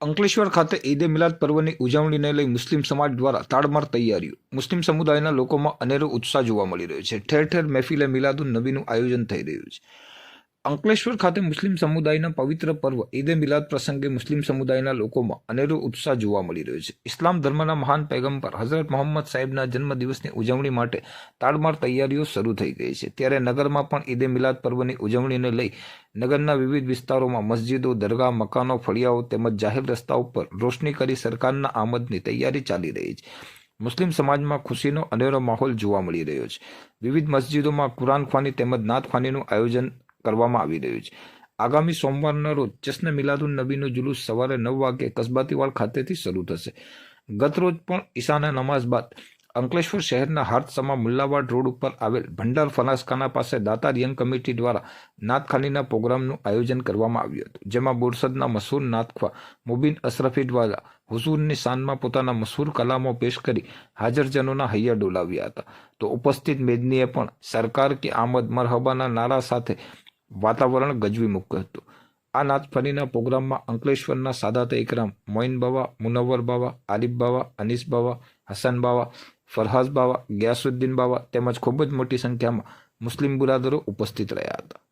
અંકલેશ્વર ખાતે ઈદે મિલાદ પર્વની ઉજવણીને લઈ મુસ્લિમ સમાજ દ્વારા તાડમાર તૈયારીઓ. મુસ્લિમ સમુદાયના લોકોમાં અનેરો ઉત્સાહ જોવા મળી રહ્યો છે. ઠેર ઠેર મહેફિલે મિલાદુન નબીનું આયોજન થઈ રહ્યું છે. અંકલેશ્વર ખાતે મુસ્લિમ સમુદાયના પવિત્ર પર્વ ઈદે મિલાદ પ્રસંગે મુસ્લિમ સમુદાયના લોકોમાં અનેરો ઉત્સાહ જોવા મળી રહ્યો છે. ઇસ્લામ ધર્મના મહાન પૈગંબર હઝરત મોહમ્મદ સાહેબના જન્મદિવસની ઉજવણી માટે તાડમાર તૈયારીઓ શરૂ થઈ ગઈ છે. ત્યારે નગરમાં પણ ઈદે મિલાદ પર્વની ઉજવણીને લઈ નગરના વિવિધ વિસ્તારોમાં મસ્જિદો, દરગાહ, મકાનો, ફળિયાઓ તેમજ જાહેર રસ્તાઓ પર રોશની કરી સરકારના આમદની તૈયારી ચાલી રહી છે. મુસ્લિમ સમાજમાં ખુશીનો અનેરો માહોલ જોવા મળી રહ્યો છે. વિવિધ મસ્જિદોમાં કુરાન ખાની તેમજ નાત ખાનીનું આયોજન કરવામાં આવી રહ્યું છે. આગામી સોમવારના રોજ જશ્ન મિલાદુન નબીનું જુલુસ સવારે નવ વાગે કસબાતીવાડ ખાતેથી શરૂ થશે. ગત રોજ પણ ઈશાના નમાઝ બાદ અંકલેશ્વર શહેરના હાર્દસમા મુલ્લાવાડ રોડ ઉપર આવેલ ભંડાર ફનાસખાના પાસે દાતાર યંગ કમિટી દ્વારા નાતખાનીના પ્રોગ્રામનું આયોજન કરવામાં આવ્યું હતું, જેમાં બોરસદના મશહૂર નાતખવા મુબીન અશરફી દ્વારા હુઝુરની શાનમાં પોતાના મશહૂર કલામો પેશ કરી હાજરજનોના હૈયા ડોલાવ્યા હતા. તો ઉપસ્થિત મેદનીએ પણ સરકાર કે આમદ મરહબાના નારા સાથે વાતાવરણ ગજવી મૂક્યું હતું. આ નાથફરીના પ્રોગ્રામમાં અંકલેશ્વરના સાદાત એકરામ, મોઇન બાવા, મુનવ્વર બાવા આરિફ બાવા, અનીસ બાવા, હસન બાવા, ફરહાઝ બાવા, ગ્યાસુદ્દીન બાવા તેમજ ખૂબ જ મોટી સંખ્યામાં મુસ્લિમ બુરાદરો ઉપસ્થિત રહ્યા હતા.